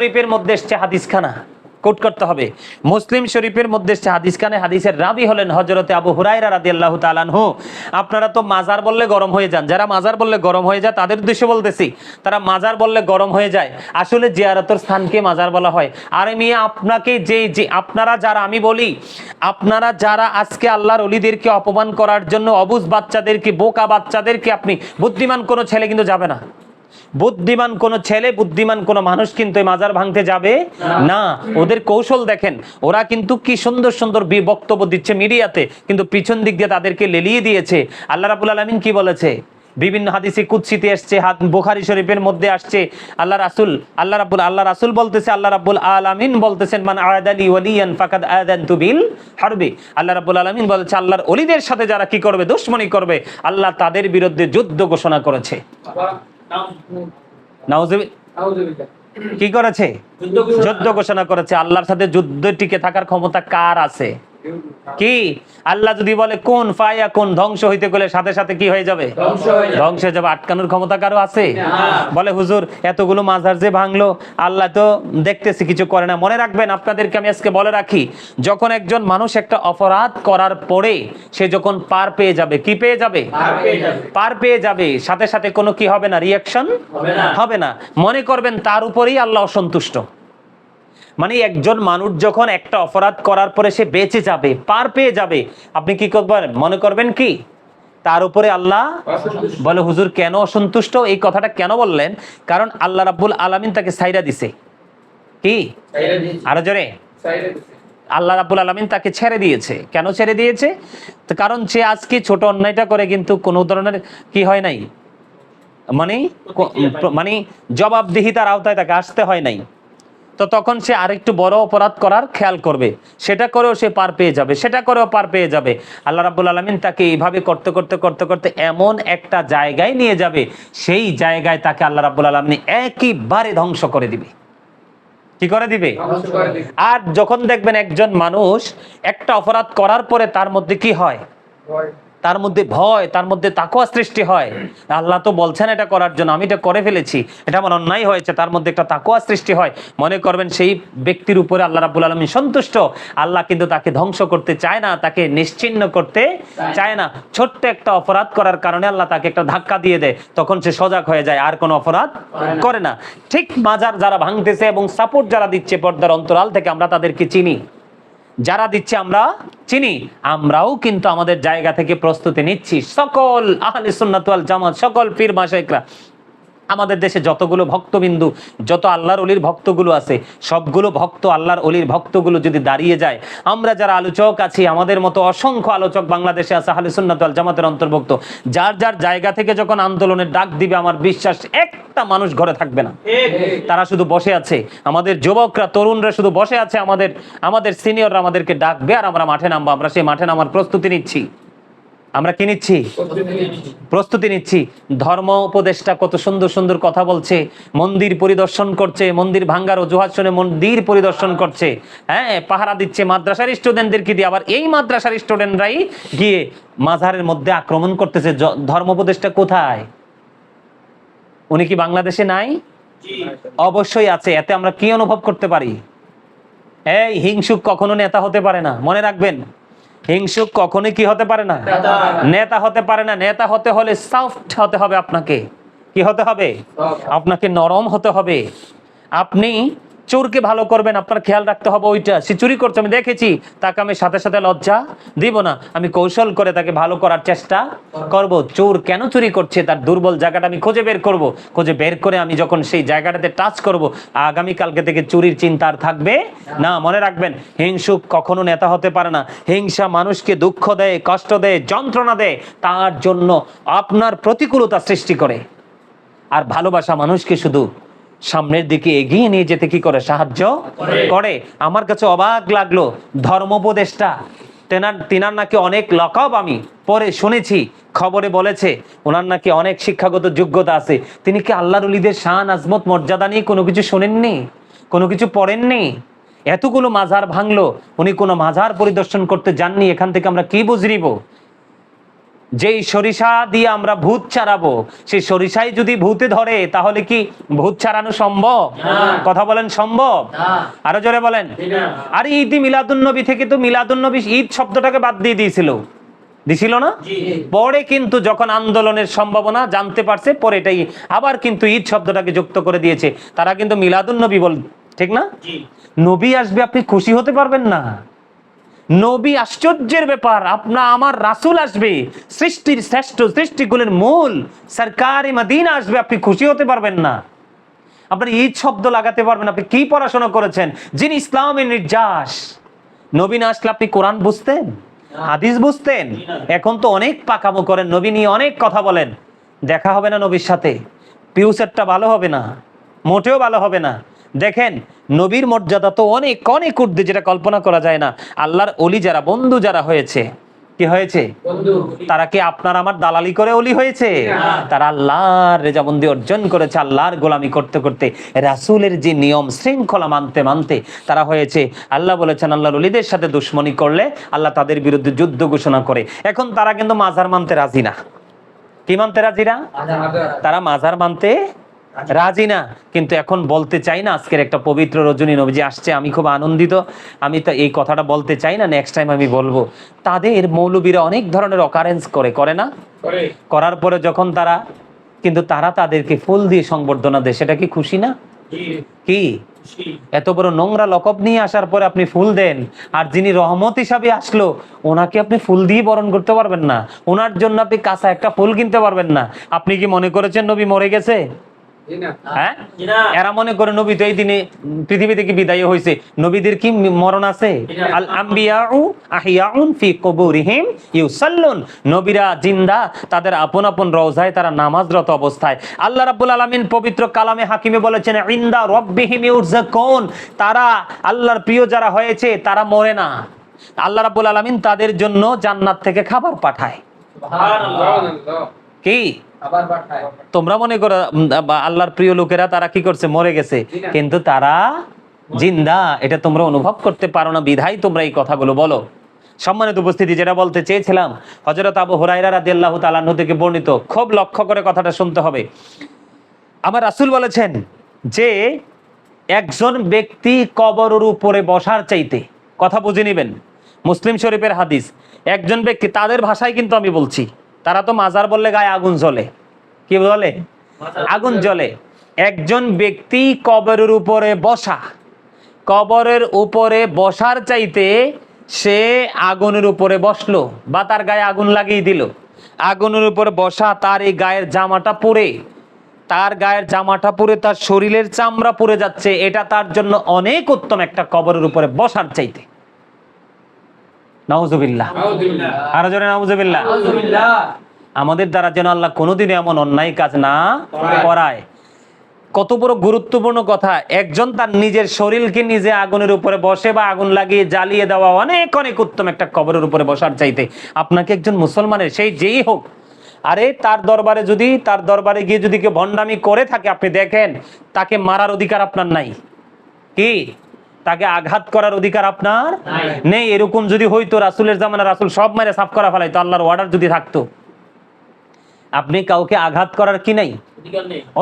শরীফের মধ্যে এসছে হাদিসখানা। কোট করতে হবে। মুসলিম শরীফের মধ্যে এসছে হাদিসখানে। হাদিসের রাবি হলেন হজরতে আবু হুরাইরা রাদিয়াল্লাহু তাআলাহু আপনারা তো মাজার বললে গরম হয়ে যান। যারা মাজার বললে গরম হয়ে যায়, তাদের উদ্দেশ্যে বলতেছি, তারা মাজার বললে গরম হয়ে যায়। আসলে জিয়ারতের স্থানকে মাজার বলা হয়। আর আমি আপনাকে যে যে, আপনারা যারা, আমি বলি, আপনারা যারা আজকে আল্লাহর অলিদেরকে অপমান করার জন্য অবুজ বাচ্চাদেরকে, বোকা বাচ্চাদেরকে আপনি বুদ্ধিমান কোনো ছেলে কিন্তু যাবে না। বুদ্ধিমান কোন ছেলে, বুদ্ধিমান কোন মানুষ কিন্তু এই মাজার ভাঙতে যাবে না। ওদের কৌশল দেখেন, ওরা কিন্তু কি সুন্দর সুন্দর বক্তব্য দিচ্ছে মিডিয়াতে, কিন্তু পিছন দিক দিয়ে তাদেরকে লেলিয়ে দিয়েছে। আল্লাহ রাবুল আলমিন কি বলেছে? বিভিন্ন হাদিসে কুৎসিতে এসছে, হাত বোখারি শরীফের মধ্যে আসছে, আল্লাহ রাসুল, আল্লাহ রাব্বুল আল্লাহ রাসুল বলতেছে, আল্লাহ রাব্বুল আলামিন বলতেছেন, মান আয়াদালি ওয়ালিয়ান ফাকাদ আয়াদানতু বিল হারবি। আল্লাহ রাব্বুল আলামিন বলেছে, আল্লাহর অলিদের সাথে যারা কি করবে, দুশমনি করবে, আল্লাহ তাদের বিরুদ্ধে যুদ্ধ ঘোষণা করেছে। কি করেছে? যুদ্ধ ঘোষণা করেছে। আল্লাহর সাথে যুদ্ধ টিকে থাকার ক্ষমতা কার আছে? কি? আল্লাহ যদি বলে কোন ফায়া কোন ধ্বংস হইতে গেলে সাথে সাথে কি হয়ে যাবে? ধ্বংস হয়ে যাবে। আটকানোর ক্ষমতা কারও আছে? বলে হুজুর এতগুলো মাজার যে ভাঙলো আল্লাহ তো দেখতেছি কিছু করে না। মনে রাখবেন আপনাদেরকে আমি আজকে বলে রাখি যখন একজন মানুষ একটা অপরাধ করার পরে সে যখন পার পেয়ে যাবে কি পেয়ে যাবে? পার পেয়ে যাবে। সাথে সাথে কোনো কি হবে না? রিয়াকশন হবে না। মনে করবেন তার উপরেই আল্লাহ অসন্তুষ্ট। মানে একজন মানুষ যখন একটা অপরাধ করার পরে সে বেঁচে যাবে পার পেয়ে যাবে আপনি কি করবেন? মনে করবেন কি? তার উপরে আল্লাহ বলে হুজুর কেন অসন্তুষ্ট? এই কথাটা কেন বললেন? কারণ আল্লাহ রাব্বুল আলামিন তাকে সাইরা দিছে। কি? আরও জোরে। আল্লাহ রাব্বুল আলামিন তাকে ছেড়ে দিয়েছে। কেন ছেড়ে দিয়েছে? তো কারণ সে আজকে ছোট অন্যায়টা করে কিন্তু কোনো ধরনের কি হয় নাই? মানে মানে জবাবদিহিতার আওতায় তাকে আসতে হয় নাই। তো তখন সে আরেকটু বড় অপরাধ করার খেয়াল করবে। সেটা করেও সে পার পেয়ে যাবে সেটা করেও পার পেয়ে যাবে। আল্লাহ রাব্বুল আলমিন তাকে এইভাবে করতে করতে করতে করতে এমন একটা জায়গায় নিয়ে যাবে সেই জায়গায় তাকে আল্লাহ রাব্বুল আলমিন একইবারে ধ্বংস করে দিবে। কি করে দিবে? আর যখন দেখবেন একজন মানুষ একটা অপরাধ করার পরে তার মধ্যে কি হয়? তার মধ্যে ভয়, তার মধ্যে তাকুয়া সৃষ্টি হয়। আল্লাহ তো বলছেন এটা করার জন্য, আমি এটা করে ফেলেছি। এটা আমার অন্যায় হয়েছে, তার মধ্যে একটা তাকুয়া সৃষ্টি হয়। মনে করবেন সেই ব্যক্তির উপরে আল্লাহ রাবুল আলমী সন্তুষ্ট। আল্লাহ কিন্তু তাকে ধ্বংস করতে চায় না, তাকে নিশ্চিন্ন করতে চায় না। ছোট্ট একটা অপরাধ করার কারণে আল্লাহ তাকে একটা ধাক্কা দিয়ে দেয়, তখন সে সজাগ হয়ে যায়, আর কোনো অপরাধ করে না। ঠিক মাজার যারা ভাঙতেছে এবং সাপোর্ট যারা দিচ্ছে পর্দার অন্তরাল থেকে আমরা তাদেরকে চিনি। যারা দিচ্ছে আমরা চিনি, আমরাও কিন্তু আমাদের জায়গা থেকে প্রস্তুতি নিচ্ছি। সকল ওয়াল জামাত, সকল পীর মাশাইখরা আমাদের দেশে যতগুলো ভক্তবিন্দু, যত আল্লাহর অলির ভক্তগুলো আছে, সবগুলো ভক্ত আল্লাহর অলির ভক্তগুলো যদি দাঁড়িয়ে যায়, আমরা যারা আলোচক আছি, আমাদের মতো অসংখ্য আলোচক বাংলাদেশে আছে, আহলে সুন্নাত ওয়াল জামাতের অন্তর্ভুক্ত, যার যার জায়গা থেকে যখন আন্দোলনের ডাক দিবে, আমার বিশ্বাস একটা মানুষ ঘরে থাকবে না। তারা শুধু বসে আছে। আমাদের যুবকরা, তরুণরা শুধু বসে আছে, আমাদের আমাদের সিনিয়ররা আমাদেরকে ডাকবে আর আমরা মাঠে নামবো। আমরা সেই মাঠে নামার প্রস্তুতি নিচ্ছি। আমরা কি নিচ্ছি? প্রস্তুতি নিচ্ছি। ধর্ম উপদেষ্টা কত সুন্দর সুন্দর কথা বলছে। মন্দির পরিদর্শন করছে, মন্দির ভাঙ্গার অজুহাত শুনে মন্দির পরিদর্শন করছে। হ্যাঁ পাহারা দিচ্ছে মাদ্রাসার স্টুডেন্টদেরকে দিয়ে। আবার এই মাদ্রাসার স্টুডেন্টরাই গিয়ে মাঝারের মধ্যে আক্রমণ করতেছে। ধর্ম উপদেষ্টা কোথায়? উনি কি বাংলাদেশে নাই? অবশ্যই আছে। এতে আমরা কি অনুভব করতে পারি? এই হিংসুক কখনো নেতা হতে পারে না। মনে রাখবেন। হিংসুক কখনোই কি হতে পারে না? নেতা হতে পারে না। নেতা হতে হলে সফট হতে হবে আপনাকে। কি হতে হবে? আপনাকে নরম হতে হবে। আপনি চোরকে ভালো করবেন, আপনার খেয়াল রাখতে হবে ওইটা। সে চুরি করছে, আমি দেখেছি, তাকে আমি সাথে সাথে লজ্জা দিব না। আমি কৌশল করে তাকে ভালো করার চেষ্টা করব। চোর কেন চুরি করছে, তার দুর্বল জায়গাটা আমি খুঁজে বের করব। খুঁজে বের করে আমি যখন সেই জায়গাটাতে টাচ করব আগামী কালকে থেকে চুরির চিন্তা আর থাকবে না। মনে রাখবেন, হিংসুক কখনো নেতা হতে পারে না। হিংসা মানুষকে দুঃখ দেয়, কষ্ট দেয়, যন্ত্রণা দেয়, তার জন্য আপনার প্রতিকূলতা সৃষ্টি করে। আর ভালোবাসা মানুষকে শুধু সামনের দিকে এগিয়ে নিয়ে যেতে কি করে? সাহায্য করে। আমার কাছে অবাক লাগল ধর্মোপদেষ্টা তেনার তিনার নাকি অনেক লকব আমি পরে শুনেছি খবরে বলেছে ওনার নাকি অনেক শিক্ষাগত যোগ্যতা আছে। তিনি কি আল্লাহর উলিদের শান আজমত মর্যাদা নিয়ে কোনো কিছু শোনেননি? কোনো কিছু পড়েননি? এতগুলো মাজার ভাঙলো উনি কোনো মাজার পরিদর্শন করতে যাননি এখান থেকে আমরা কি বুঝ নিব যেই সরিষা দিয়ে আমরা ভূত ছাড়াবো সেই সরিষাই যদি ভূতে ধরে তাহলে কি ভূত ছাড়ানো সম্ভব? কথা বলেন সম্ভব? আরও জোরে বলেন। আর ঈদ মিলাদুন নবী থেকে তো মিলাদুন নবী ঈদ শব্দটাকে বাদ দিয়ে দিয়েছিল। দিছিল না? পরে কিন্তু যখন আন্দোলনের সম্ভাবনা জানতে পারছে পরে এটাই আবার কিন্তু ঈদ শব্দটাকে যুক্ত করে দিয়েছে। তারা কিন্তু মিলাদুন নবী বল ঠিক না? নবী আসবে আপনি খুশি হতে পারবেন না। নবী আশ্চর্যের ব্যাপার, আপনা আমার রাসূল আসবে। সৃষ্টির শ্রেষ্ঠ সৃষ্টিগুলোর মূল সরকারি মদিনা আসবে, আপনি খুশি হতে পারবেন না। আপনি ঈদ শব্দ লাগাতে পারবেন আপনি কি পড়াশোনা করেছেন? যিনি ইসলামের নির্যাস। নবী না আসলে আপনি কোরআন বুঝতেন? হাদিস বুঝতেন? এখন তো অনেক পাকামো করেন, নবী নিয়ে অনেক কথা বলেন। দেখা হবে না নবীর সাথে। ফিউচারটা ভালো হবে না, মোটেও ভালো হবে না। দেখেন নবীর মর্যাদা তো অনেক অনেক ঊর্ধ্বে যেটা কল্পনা করা যায় না। আল্লাহর অলি যারা বন্ধু যারা হয়েছে কি হয়েছে? তারা কি আপনার আমার দালালি করে অলি হয়েছে? তারা আল্লাহর রেজাবন্দি অর্জন করেছে আল্লাহর গোলামি করতে করতে। রাসূলের যে নিয়ম শৃঙ্খলা মানতে মানতে তারা হয়েছে। আল্লাহ বলেছেন আল্লাহর অলিদের সাথে দুশ্মনী করলে আল্লাহ তাদের বিরুদ্ধে যুদ্ধ ঘোষণা করে। এখন তারা কিন্তু মাজার মানতে রাজি না। কি মানতে রাজি না। তারা মাজার মানতে রাজি না কিন্তু এখন বলতে চাই না আজকের একটা পবিত্র রজনী নবীজি আসছে আমি খুব আনন্দিত। আমি তো এই কথাটা বলতে চাই না নেক্সট টাইম আমি বলব। তাদের মৌলবীরা অনেক ধরনের অকারেন্স করে করে না? করার পরে যখন তারা কিন্তু তারা তাদেরকে ফুল দিয়ে সংবর্ধনা দেয় সেটা কি খুশি না? কি? এত বড় নোংরা লকব নিয়ে আসার পরে আপনি ফুল দেন আর যিনি রহমত হিসাবে আসলো ওনাকে আপনি ফুল দিয়ে বরণ করতে পারবেন না। ওনার জন্য আপনি কাঁচা একটা ফুল কিনতে পারবেন না। আপনি কি মনে করেছেন নবী মরে গেছে? হ্যাঁ? এরা মনে করে নবী তো এই দিনে পৃথিবী থেকে বিদায় হয়েছে? নবীদের কি মরণ আছে? আল আম্বিয়াউ আহিয়াউন ফি কবুরিহিম ইউসাল্লুন। নবীরা জিন্দা তাদের আপন আপন রওজায় তারা নামাজরত অবস্থায়। আল্লাহ রাব্বুল আলামিন পবিত্র কালামে হাকিমে বলেছেন ইনদা রাব্বিহিম ইউরজাকুন। তারা আল্লাহর প্রিয় যারা হয়েছে তারা মরে না। আল্লাহ রাব্বুল আলামিন তাদের জন্য জান্নাত থেকে খাবার পাঠায়। কি? তোমরা মনে করো আল্লাহর প্রিয় লোকেরা তারা কি করছে? মরে গেছে। কিন্তু তারা জিন্দা। এটা তোমরা অনুভব করতে পারো না। বিধাই তোমরা এই কথাগুলো বলো। সম্মানিত উপস্থিতি যেটা বলতে চেয়েছিলাম হজরত আবু হুরাইরা আনহু থেকে বর্ণিত খুব লক্ষ্য করে কথাটা শুনতে হবে। আমার রাসুল বলেছেন যে একজন ব্যক্তি কবরের উপরে বসার চাইতে কথা বুঝে নেবেন। মুসলিম শরীফের হাদিস একজন ব্যক্তি তাদের ভাষায় কিন্তু আমি বলছি। তারা তো মাজার বললে গায়ে আগুন জ্বলে। কি বলে? আগুন জ্বলে। একজন ব্যক্তি কবরের উপরে বসা কবরের উপরে বসার চাইতে সে আগুনের উপরে বসল বা তার গায়ে আগুন লাগিয়ে দিল। আগুনের উপরে বসা তার এই গায়ের জামাটা পুড়ে তার গায়ের জামাটা পুড়ে তার শরীরের চামড়া পুড়ে যাচ্ছে। এটা তার জন্য অনেক উত্তম একটা কবরের উপরে বসার চাইতে। নাউজুবিল্লাহ। আরও জোরে নাউজুবিল্লাহ। আমাদের দ্বারা যেন আল্লাহ কোনোদিনই এমন অন্যায় কাজ না করায়। কত বড় গুরুত্বপূর্ণ কথা একজন তার নিজের শরীরকে নিজে আগুনের উপরে বসে বা আগুন লাগিয়ে জ্বালিয়ে দেওয়া অনেক অনেক উত্তম একটা কবরের উপরে বসার চাইতে। আপনাকে একজন মুসলমানের সেই যেই হোক আরে তার দরবারে যদি তার দরবারে গিয়ে যদি কেউ ভণ্ডামি করে থাকে আপনি দেখেন তাকে মারার অধিকার আপনার নাই। কি? তাকে আঘাত করার অধিকার আপনার নেই। এরকম যদি হইতো রাসুলের জামানা রাসুল সব মারে সাফ করা ফেলাইতো আল্লাহর অর্ডার যদি থাকতো। আপনি কাউকে আঘাত করার কি নাই?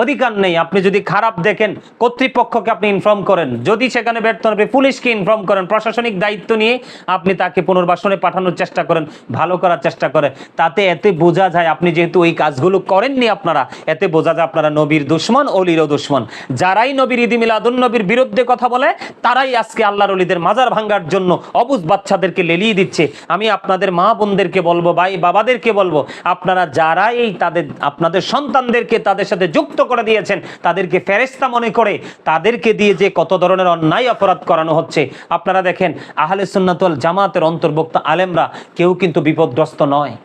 অধিকার নেই। আপনি যদি খারাপ দেখেন, কর্তৃপক্ষকে আপনি ইনফর্ম করেন। যদি সেখানে ব্যর্থ হবে পুলিশকে ইনফর্ম করেন। প্রশাসনিক দায়িত্ব নিয়ে আপনি তাকে পুনর্বাসনে পাঠানোর চেষ্টা করেন, ভালো করার চেষ্টা করেন। তাতে এতে বোঝা যায়, আপনি যেহেতু ওই কাজগুলো করেননি আপনারা, এতে বোঝা যায় আপনারা নবীর দুশ্মন, অলিরও দুশ্মন। যারাই নবীর ইদি মিলাদুন নবীর বিরুদ্ধে কথা বলে, তারাই আজকে আল্লাহর অলিদের মাজার ভাঙ্গার জন্য অবুজ বাচ্চাদেরকে লেলিয়ে দিচ্ছে। আমি আপনাদের মা বোনদেরকে বলব, ভাই বাবাদেরকে বলব, আপনারা যারা এই তাদের, আপনাদের সন্তানদেরকে তাদের সাথে যুক্ত করে দিয়েছেন তাদেরকে ফেরেস্তা মনে করে তাদেরকে দিয়ে যে কত ধরনের অন্যায় অপরাধ করানো হচ্ছে। আপনারা দেখেন আহলে সুন্নাতুল জামাতের অন্তর্ভুক্ত আলেমরা কেউ কিন্তু বিপদগ্রস্ত নয়।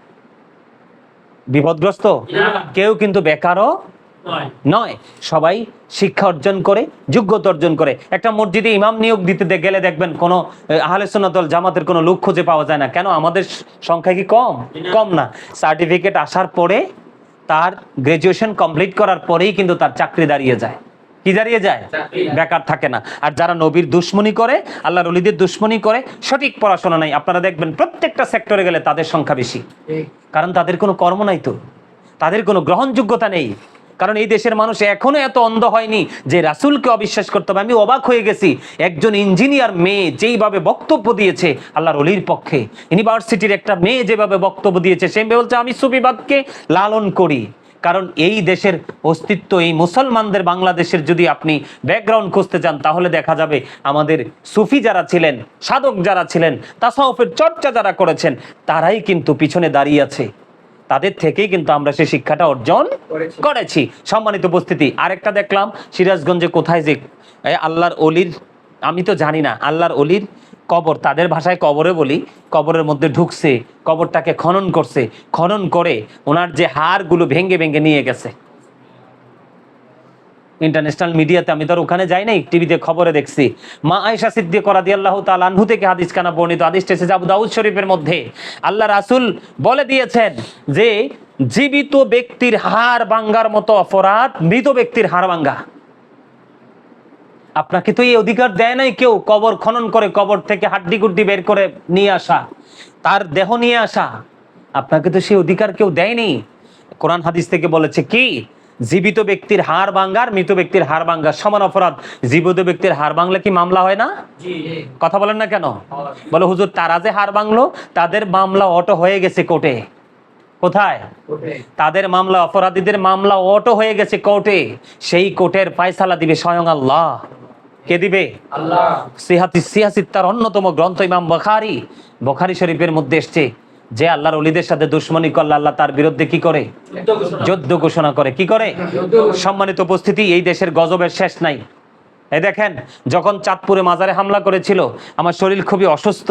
বিপদগ্রস্ত? কেউ কিন্তু বেকারও নয়। সবাই শিক্ষা অর্জন করে যোগ্যতা অর্জন করে। একটা মসজিদে ইমাম নিয়োগ দিতে গেলে দেখবেন কোনো আহ, আহলে সুন্নাতুল জামাতের কোনো লোক খুঁজে পাওয়া যায় না। কেন? আমাদের সংখ্যা কি কম? কম না। সার্টিফিকেট আসার পরে তার গ্রাজুয়েশন কমপ্লিট করার পরেই কিন্তু তার চাকরি দাঁড়িয়ে যায়। কি দাঁড়িয়ে যায়? বেকার থাকে না। আর যারা নবীর দুশ্মনী করে আল্লাহর অলিদের দুশ্মনী করে সঠিক পড়াশোনা নাই। আপনারা দেখবেন প্রত্যেকটা সেক্টরে গেলে তাদের সংখ্যা বেশি। কারণ তাদের কোনো কর্ম নাই তো। তাদের কোনো গ্রহণযোগ্যতা নেই। কারণ এই দেশের মানুষ এখনও এত অন্ধ হয়নি যে রাসূলকে অবিশ্বাস করতে হবে। আমি অবাক হয়ে গেছি। একজন ইঞ্জিনিয়ার মেয়ে যেইভাবে বক্তব্য দিয়েছে আল্লাহর অলির পক্ষে, ইউনিভার্সিটির একটা মেয়ে যেভাবে বক্তব্য দিয়েছে, সে বলছে, আমি সুফিবাদকে লালন করি। কারণ এই দেশের অস্তিত্ব, এই মুসলমানদের বাংলাদেশের যদি আপনি ব্যাকগ্রাউন্ড খুঁজতে চান তাহলে দেখা যাবে আমাদের সুফি যারা ছিলেন, সাধক যারা ছিলেন, তাসাউফের চর্চা যারা করেছেন, তারাই কিন্তু পিছনে দাঁড়িয়ে আছে। তাদের থেকেই কিন্তু আমরা সেই শিক্ষাটা অর্জন করেছি। সম্মানিত উপস্থিতি আরেকটা দেখলাম সিরাজগঞ্জে কোথায় যে আল্লাহর অলির আমি তো জানি না আল্লাহর অলির কবর তাদের ভাষায় কবরে বলি কবরের মধ্যে ঢুকছে কবরটাকে খনন করছে খনন করে ওনার যে হাড়গুলো ভেঙ্গে ভেঙ্গে নিয়ে গেছে ইন্টারন্যাশনাল মিডিয়াতে আমি তো ওখানে যাই নাই টিভিতে খবরে দেখছি। মা আয়েশা সিদ্দিক রাদি আল্লাহ আনহু থেকে হাদিস কানা বর্ণিত হাদিস এসেছে আবু দাউদ শরীফের মধ্যে আল্লাহ রাসূল বলে দিয়েছেন যে, জীবিত ব্যক্তির হাড় ভাঙ্গার মতো অপরাধ মৃত ব্যক্তির হাড় ভাঙ্গা। আপনাকে তো এই অধিকার দেয় নাই কেউ কবর খনন করে কবর থেকে হাড্ডি গুড্ডি বের করে নিয়ে আসা, তার দেহ নিয়ে আসা। আপনাকে তো সেই অধিকার কেউ দেয়নি। কোরআন হাদিস থেকে বলেছে কি জীবিত ব্যক্তির হাড় ভাঙ্গার মৃত ব্যক্তির হাড় ভাঙ্গার সমান অপরাধ। জীবিত ব্যক্তির হাড় ভাঙলে কি মামলা হয় না? কথা বলেন না কেন? বলে হুজুর তারা যে হাড় ভাঙলো তাদের মামলা অটো হয়ে গেছে কোর্টে। কোথায়? তাদের মামলা অপরাধীদের মামলা অটো হয়ে গেছে কোর্টে। সেই কোর্টের ফায়সালা দিবে স্বয়ং আল্লাহ। কে দিবে? আল্লাহ। সিহাতি সিয়াসিত তার অন্যতম গ্রন্থ ইমাম বখারি। বখারি শরীফের মধ্যে এসছে যে আল্লাহর অলিদের সাথে দুশ্মনী করলে আল্লাহ তার বিরুদ্ধে কি করে? যুদ্ধ ঘোষণা করে। কি করে? সম্মানিত উপস্থিতি, এই দেশের গজবের শেষ নাই। এই দেখেন, যখন চাঁদপুরে মাজারে হামলা করেছিল, আমার শরীর খুবই অসুস্থ।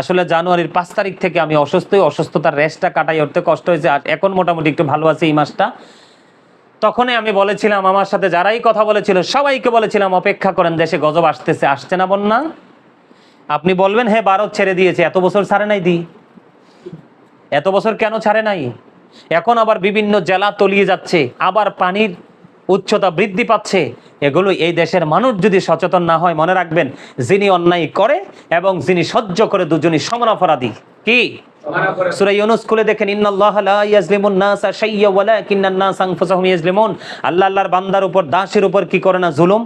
আসলে জানুয়ারির পাঁচ তারিখ থেকে আমি অসুস্থই, অসুস্থতার রেস্টটা কাটাই উঠতে কষ্ট হয়েছে। আর এখন মোটামুটি একটু ভালো আছে এই মাসটা। তখনই আমি বলেছিলাম, আমার সাথে যারাই কথা বলেছিল, সবাইকে বলেছিলাম, অপেক্ষা করেন, দেশে গজব আসতেছে, আসছে না বন্যা? আপনি বলবেন হ্যাঁ ভারত ছেড়ে দিয়েছে, এত বছর ছাড়ে নাই দি। এত বছর কেন ছাড়ে নাই? এখন আবার বিভিন্ন জেলা তলিয়ে যাচ্ছে, আবার পানির উচ্চতা বৃদ্ধি পাচ্ছে। এগুলো এই দেশের মানুষ যদি সচেতন না হয়, মনে রাখবেন, যিনি অন্যায় করে এবং যিনি সহ্য করে দুজনই সমান অপরাধী। কি? লা আল্লাহ আল্লাহর বান্দার উপর, দাসের উপর কি করে না জুলুম?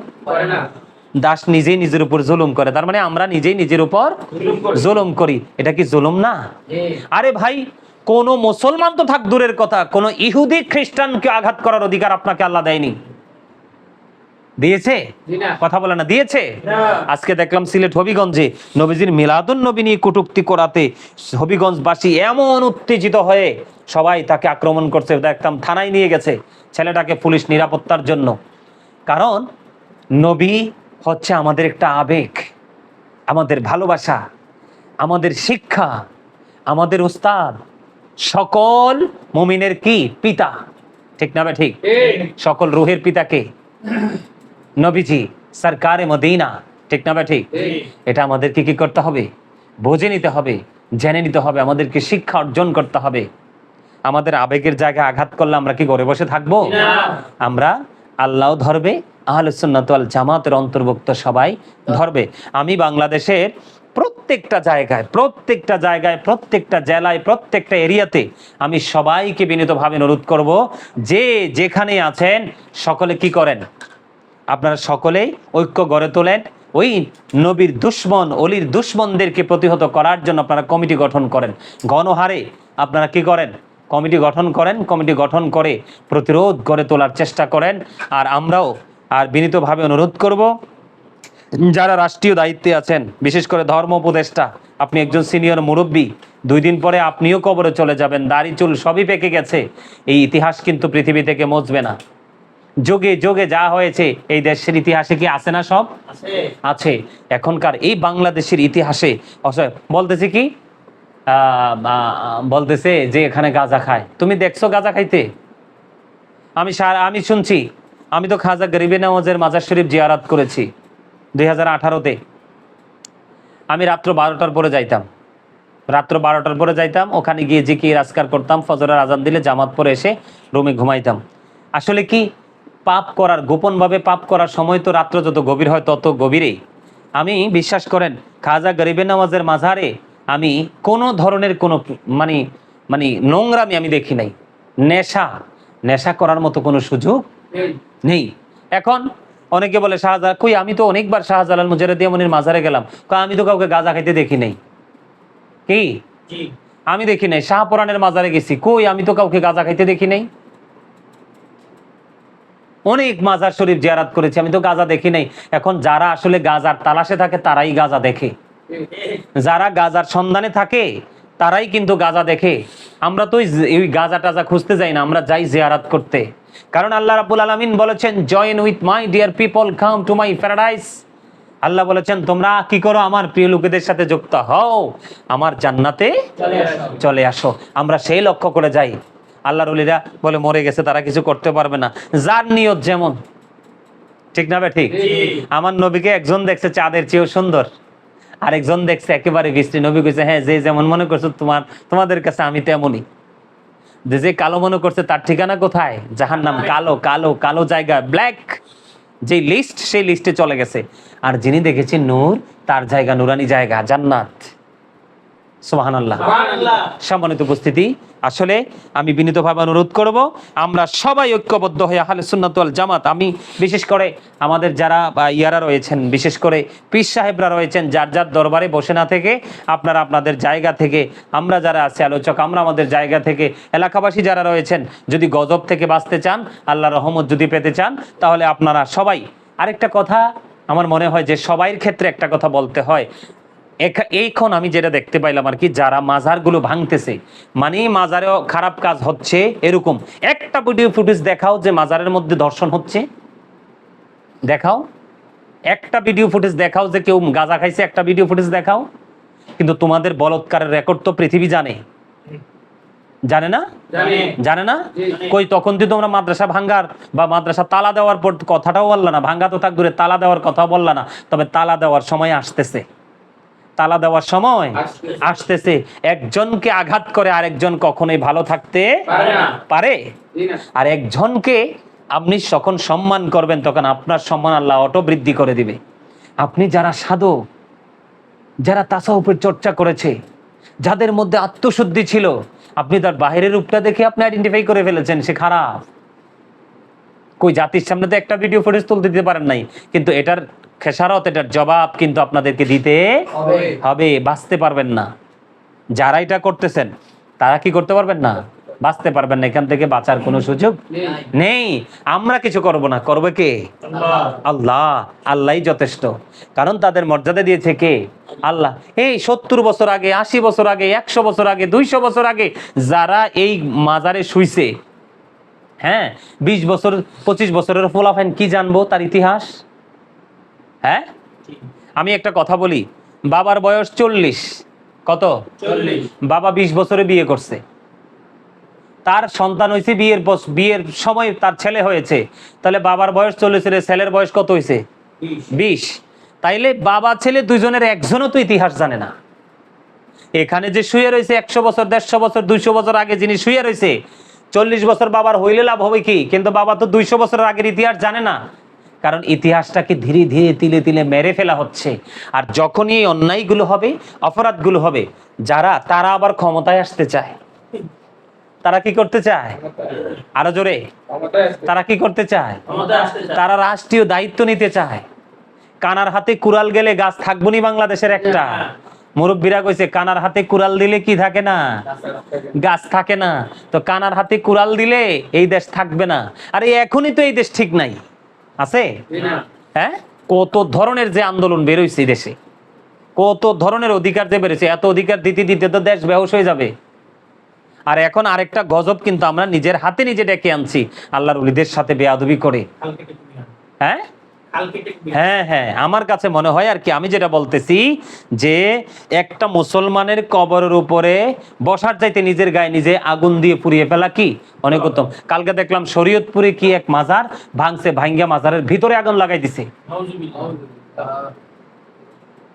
দাস নিজেই নিজের উপর জুলুম করে। তার মানে আমরা নিজেই নিজের উপর জুলুম করি। এটা কি জুলুম না? আরে ভাই কোন মুসলমান তো থাক দূরের কথা। কোন ইহুদি খ্রিস্টানকে আঘাত করার অধিকার আপনাকে আল্লাহ দেয়নি। দিয়েছে? কথা বলে না দিয়েছে? আজকে দেখলাম সিলেট হবিগঞ্জে নবীজির মিলাদুন নবী নিয়ে কটুক্তি করাতে হবিগঞ্জবাসী এমন উত্তেজিত হয়ে সবাই তাকে আক্রমণ করছে। দেখতাম থানায় নিয়ে গেছে ছেলেটাকে পুলিশ নিরাপত্তার জন্য। কারণ নবী হচ্ছে আমাদের একটা আবেগ আমাদের ভালোবাসা আমাদের শিক্ষা আমাদের উস্তাদ সকল মুমিনের কি? পিতা। ঠিক না ঠিক? সকল রুহের পিতাকে নবীজি সরকারে মদিনা। ঠিক না ঠিক? ঠিক। এটা আমাদেরকে কি করতে হবে? বুঝে নিতে হবে জেনে নিতে হবে আমাদেরকে শিক্ষা অর্জন করতে হবে। আমাদের আবেগের জায়গায় আঘাত করলে আমরা কি ঘরে বসে থাকব? আমরা আল্লাহ ধরবে আহলুসুন্নাত ওয়াল জামাতের অন্তর্ভুক্ত সবাই ধরবে। আমি বাংলাদেশের প্রত্যেকটা জায়গায় প্রত্যেকটা জায়গায় প্রত্যেকটা জেলায় প্রত্যেকটা এরিয়াতে আমি সবাইকে বিনীতভাবে অনুরোধ করব যে যেখানে আছেন সকলে কি করেন? আপনারা সকলেই ঐক্য গড়ে তোলেন। ওই নবীর দুশ্মন অলির দুশ্মনদেরকে প্রতিহত করার জন্য আপনারা কমিটি গঠন করেন। গণহারে আপনারা কি করেন? কমিটি গঠন করেন কমিটি গঠন করে প্রতিরোধ গড়ে তোলার চেষ্টা করেন। আর আমরাও আর বিনীতভাবে অনুরোধ করব যারা রাষ্ট্রীয় দায়িত্বে আছেন বিশেষ করে ধর্ম উপদেষ্টা আপনি একজন সিনিয়র মুরব্বী দুই দিন পরে আপনিও কবরে চলে যাবেন দাড়ি চুল সবই পেকে গেছে এই ইতিহাস কিন্তু পৃথিবী থেকে মুছবে না। যোগে যোগে যা হয়েছে এই দেশের ইতিহাসে কি আছে না সব? আছে। এখনকার এই বাংলাদেশের ইতিহাসে বলতেছে কি? বলতেছে যে এখানে গাঁজা খায়। তুমি দেখছ গাঁজা খাইতে? আমি সার- আমি শুনছি আমি তো খাজা গরিবে নওয়াজের মাজার শরীফ জিয়ারাত করেছি, দুই হাজার আঠারোতে। আমি রাত্র বারোটার পরে যাইতাম। রাত্র বারোটার পরে যাইতাম, ওখানে গিয়ে জিকির রাজকার করতাম, ফজরের আজান দিলে জামাত পরে এসে রুমে ঘুমাইতাম। আসলে কি, পাপ করার, গোপনভাবে পাপ করার সময় তো রাত্র যত গভীর হয় তত গভীরেই। আমি বিশ্বাস করেন, খাজা গরিবের নামাজের মাঝারে আমি কোনো ধরনের কোনো মানে মানে নোংরামি আমি দেখি নাই। নেশা নেশা করার মতো কোনো সুযোগ নেই। এখন অনেকে বলে শাহজালাল কই আমি তো অনেকবার শাহজালাল মুজারদিয়া মনির মাজারে গেলাম। কই আমি তো কাউকে গাঁজা খাইতে দেখি নাই। কি? আমি দেখি নাই। শাহপুরাণের মাজারে গেছি। কই আমি তো কাউকে গাঁজা খাইতে দেখি নাই। অনেক মাজার শরীফ জিয়ারাত করেছি আমি তো গাঁজা দেখি নাই। এখন যারা আসলে গাজার তালাশে থাকে তারাই গাজা দেখে। যারা গাজার সন্ধানে থাকে তারাই কিন্তু গাজা দেখে। আমরা তো ওই গাজা টাজা খুঁজতে যাই না আমরা যাই জিয়ারাত করতে। কারণ আল্লাহ রাব্বুল আলামিন বলেছেন join with my dear people come to my paradise আল্লাহ বলেছেন তোমরা কি করো? আমার প্রিয় লোকেদের সাথে যুক্ত হও। আমার জান্নাতে চলে আসো। আমরা সেই লক্ষ্য করে যাই। আল্লাহর উলিরা বলে মরে গেছে তারা কিছু করতে পারবে না। যার নিয়ত যেমন। ঠিক না ঠিক? আমার নবীকে একজন দেখছে চাঁদের চেয়েও সুন্দর। আরেকজন দেখছে একেবারে বৃষ্টি নবী কইছে হ্যাঁ যে যেমন মনে করছ তোমার তোমাদের কাছে আমি তেমনই। যে যে কালো মনে করছে, তার ঠিকানা কোথায়? যাহার নাম কালো কালো কালো জায়গা ব্ল্যাক যে লিস্ট সেই লিস্টে চলে গেছে। আর যিনি দেখেছি নূর, তার জায়গা নুরানি জায়গা, জান্নাত। সুবাহান আল্লাহ সম্মানিত উপস্থিতি আসলে আমি বিনীতভাবে অনুরোধ করব আমরা সবাই ঐক্যবদ্ধ হয়ে আহলে সুন্নাত ওয়াল জামাত আমি বিশেষ করে আমাদের যারা ইয়ারা রয়েছেন বিশেষ করে পীর সাহেবরা রয়েছেন যার যার দরবারে বসে না থেকে আপনারা আপনাদের জায়গা থেকে আমরা যারা আছি আলোচক আমরা আমাদের জায়গা থেকে এলাকাবাসী যারা রয়েছেন যদি গজব থেকে বাঁচতে চান আল্লাহ রহমত যদি পেতে চান তাহলে আপনারা সবাই আরেকটা কথা আমার মনে হয় যে সবাইয়ের ক্ষেত্রে একটা কথা বলতে হয় এইখন আমি যেটা দেখতে পাইলাম আর কি যারা মাজারগুলো ভাঙতেছে মানে মাজারেও খারাপ কাজ হচ্ছে এরকম। একটা ভিডিও ফুটেজ দেখাও যে মাজারের মধ্যে দর্শন হচ্ছে। দেখাও। একটা ভিডিও ফুটেজ দেখাও যে কেউ গাঁজা খাইছে একটা ভিডিও ফুটেজ দেখাও। কিন্তু তোমাদের বলৎকারের রেকর্ড তো পৃথিবী জানে। জানে না? জানে। না? কই তখন তো তোমরা মাদ্রাসা ভাঙ্গার বা মাদ্রাসা তালা দেওয়ার পর কথাটাও বললা না ভাঙ্গা তো থাক দূরে তালা দেওয়ার কথা বললা না। তবে তালা দেওয়ার সময় আসতেছে। তালা দেওয়ার সময় আসতেছে। একজনকে আঘাত করে আরেকজন কখনোই ভালো থাকতে পারে পারে? আর একজনকে আপনি যখন সম্মান করবেন তখন আপনার সম্মান আল্লাহ অটো বৃদ্ধি করে দিবে। আপনি যারা সাধক যারা তাসাউপের চর্চা করেছে যাদের মধ্যে আত্মশুদ্ধি ছিল আপনি তার বাহিরের রূপটা দেখে আপনি আইডেন্টিফাই করে ফেলেছেন সে খারাপ। কই জাতির সামনে তো একটা ভিডিও ফুটেজ তুলতে দিতে পারেন নাই কিন্তু এটার খেসারত এটার জবাব কিন্তু আপনাদেরকে দিতে হবে। বাঁচতে পারবেন না। যারা এটা করতেছেন তারা কি করতে পারবেন না? বাঁচতে পারবেন না। এখান থেকে বাঁচার কোনো সুযোগ নেই। আমরা কিছু করব না। করবে কে? আল্লাহ। আল্লাহই যথেষ্ট। কারণ তাদের মর্যাদা দিয়েছে কে? আল্লাহ। এই সত্তর বছর আগে আশি বছর আগে একশো বছর আগে দুইশো বছর আগে যারা এই মাজারে শুইছে হ্যাঁ বিশ বছর পঁচিশ বছরের ফোলাফাইন কি জানব তার ইতিহাস? হ্যাঁ? আমি একটা কথা বলি। বাবার বয়স চল্লিশ। কত? বাবা বিশ বছরে বিয়ে করছে। তার সন্তান হয়েছে বিয়ের বিয়ের সময় তার ছেলে হয়েছে। তাহলে বাবার বয়স চল্লিশ ছেলের বয়স কত হয়েছে? বিশ। তাইলে বাবা ছেলে দুজনের একজনও তো ইতিহাস জানে না। এখানে যে শুয়ে রয়েছে একশো বছর দেড়শো বছর দুইশো বছর আগে যিনি শুয়ে রয়েছে চল্লিশ বছর বাবার হইলে লাভ হবে কি? কিন্তু বাবা তো দুইশো বছরের আগের ইতিহাস জানে না। কারণ ইতিহাসটাকে ধীরে ধীরে তিলে তিলে মেরে ফেলা হচ্ছে। আর যখনই এই অন্যায়গুলো হবে অপরাধগুলো হবে যারা তারা আবার ক্ষমতায় আসতে চায়। তারা কি করতে চায়? আরও জোরে। তারা কি করতে চায়? তারা রাষ্ট্রীয় দায়িত্ব নিতে চায়। কানার হাতে কুড়াল গেলে গাছ থাকব নি বাংলাদেশের একটা। মুরব্বীরা কইছে কানার হাতে কুড়াল দিলে কি থাকে না? গাছ থাকে না। তো কানার হাতে কুড়াল দিলে এই দেশ থাকবে না। আরে এখনই তো এই দেশ ঠিক নাই। আছে? হ্যাঁ? কত ধরনের যে আন্দোলন বেরোইছে দেশে? কত ধরনের অধিকার যে বেরোছে এত অধিকার দিতে দিতে তো দেশ বেহস হয়ে যাবে। আর এখন আরেকটা গজব কিন্তু আমরা নিজের হাতে নিজে ডেকে আনছি আল্লাহর উলিদের সাথে বেয়াদবি করে। হ্যাঁ? হ্যাঁ হ্যাঁ আমার কাছে মনে হয় আর কি আমি যেটা বলতেছি যে একটা মুসলমানের কবরের উপরে বসার চাইতে নিজের গায়ে নিজে আগুন দিয়ে পুড়িয়ে ফেলা কি? অনেক উত্তম। কালকে দেখলাম শরীয়তপুরে কি এক মাজার ভাঙছে ভাঙ্গা মাজারের ভিতরে আগুন লাগাই দিছে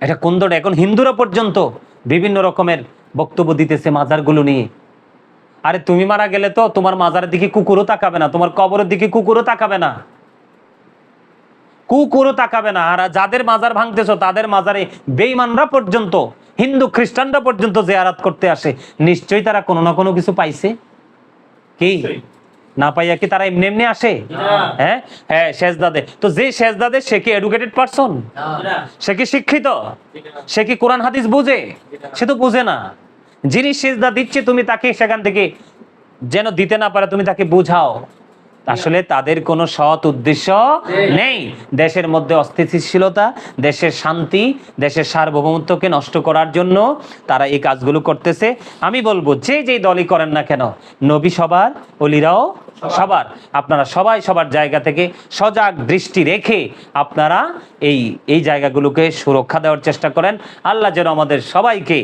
এটা কোন দল? এখন হিন্দুরা পর্যন্ত বিভিন্ন রকমের বক্তব্য দিতেছে মাজারগুলো নিয়ে। আরে তুমি মারা গেলে তো তোমার মাজারের দিকে কুকুরও তাকাবে না তোমার কবরের দিকে কুকুরও তাকাবে না। কুকুরও তাকাবে না। আর যাদের মাজার ভাঙতেছো তাদের মাজারে বেঈমানরা পর্যন্ত হিন্দু খ্রিস্টানরা পর্যন্ত জেয়ারাত করতে আসে। নিশ্চয়ই তারা কোনো না কোনো কিছু পাইছে? কি? না পাইয়া কি তারা এমনি এমনি আসে? হ্যাঁ? হ্যাঁ শেষদাদে তো যে শেষদাদে সে কি এডুকেটেড পারসন সে কি শিক্ষিত? সে কি কোরআন হাদিস বুঝে? সে তো বুঝে না। যিনি সেজদা দিচ্ছে তুমি তাকে সেখান থেকে যেন দিতে না পারে তুমি তাকে বুঝাও। আসলে তাদের কোনো সৎ উদ্দেশ্য নেই। দেশের মধ্যে অস্থিতিশীলতা দেশের শান্তি দেশের সার্বভৌমত্বকে নষ্ট করার জন্য তারা এই কাজগুলো করতেছে। আমি বলব যে যেই দলই করেন না কেন নবী সবার অলিরাও সবার। আপনারা সবাই সবার জায়গা থেকে সজাগ দৃষ্টি রেখে আপনারা এই এই জায়গাগুলোকে সুরক্ষা দেওয়ার চেষ্টা করেন। আল্লাহ যেন আমাদের সবাইকে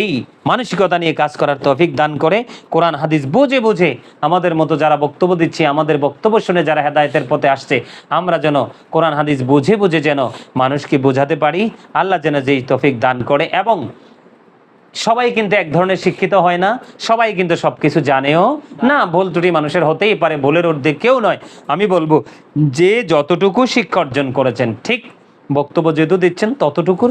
এই মানসিকতা নিয়ে কাজ করার তৌফিক দান করে। কোরআন, হাদিস বুঝে বুঝে আমাদের মতো যারা বক্তব্য দিচ্ছে, আমাদের বক্তব্য শুনে যারা হেদায়েতের পথে আসছে, আমরা যেন কোরআন, হাদিস বুঝে বুঝে যেন মানুষকে বোঝাতে পারি। আল্লাহ যেন যেই তৌফিক দান করে এবং সবাই কিন্তু এক ধরনের শিক্ষিত হয় না, সবাই কিন্তু সবকিছু জানেও না, ভুল ত্রুটি মানুষের হতেই পারে, ভুলের ঊর্ধ্বে কেউ নয়। আমি বলব, যে যতটুকু শিক্ষা অর্জন করেছেন, ঠিক বক্তব্য যেহেতু দিচ্ছেন, ততটুকুর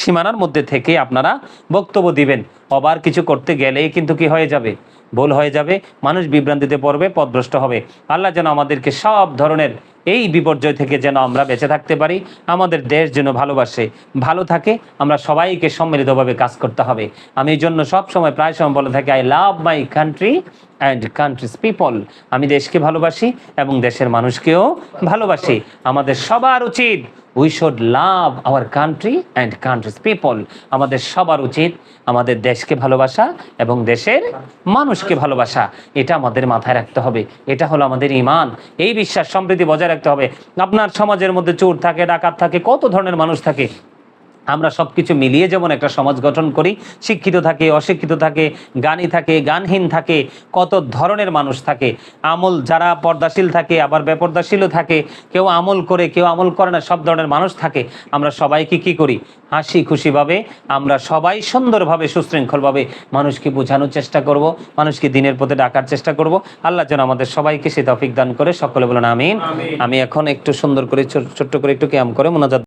সীমানার মধ্যে থেকে আপনারা বক্তব্য দিবেন। অবার কিছু করতে গেলেই কিন্তু কি হয়ে যাবে? ভুল হয়ে যাবে, মানুষ বিভ্রান্তিতে পড়বে পথভ্রষ্ট হবে। আল্লাহ যেন আমাদেরকে সব ধরনের এই বিপর্যয় থেকে যেন আমরা বেঁচে থাকতে পারি, আমাদের দেশ যেন ভালোবাসে, ভালো থাকে, আমরা সবাইকে সম্মিলিতভাবে কাজ করতে হবে। আমি এই জন্য সবসময় প্রায় সময় বলে থাকি I love my country and country's people আমি দেশকে ভালোবাসি এবং দেশের মানুষকেও ভালোবাসি। আমাদের সবার উচিত we should love our country and country's people আমাদের সবার উচিত আমাদের দেশকে ভালোবাসা এবং দেশের মানুষকে ভালোবাসা। এটা আমাদের মাথায় রাখতে হবে। এটা হলো আমাদের ইমান এই বিশ্বাস সম্প্রীতি বজায় রাখতে হবে। আপনার সমাজের মধ্যে চোর থাকে, ডাকাত থাকে, কত ধরনের মানুষ থাকে। আমরা সব কিছু মিলিয়ে যেমন একটা সমাজ গঠন করি শিক্ষিত থাকে অশিক্ষিত থাকে গানী থাকে গানহীন থাকে কত ধরনের মানুষ থাকে। আমল যারা পর্দাশীল থাকে আবার বেপর্দাশীলও থাকে কেউ আমল করে কেউ আমল করে না সব ধরনের মানুষ থাকে। আমরা সবাইকে কি করি? হাসি খুশিভাবে আমরা সবাই সুন্দরভাবে সুশৃঙ্খলভাবে মানুষকে বোঝানোর চেষ্টা করব মানুষকে দিনের পথে ডাকার চেষ্টা করব। আল্লাহ যেন আমাদের সবাইকে সে তফিক দান করে। সকলে বলেন আমিন। আমি এখন একটু সুন্দর করে ছোট- ছোট্ট করে একটু ক্যাম করে মোনাজাত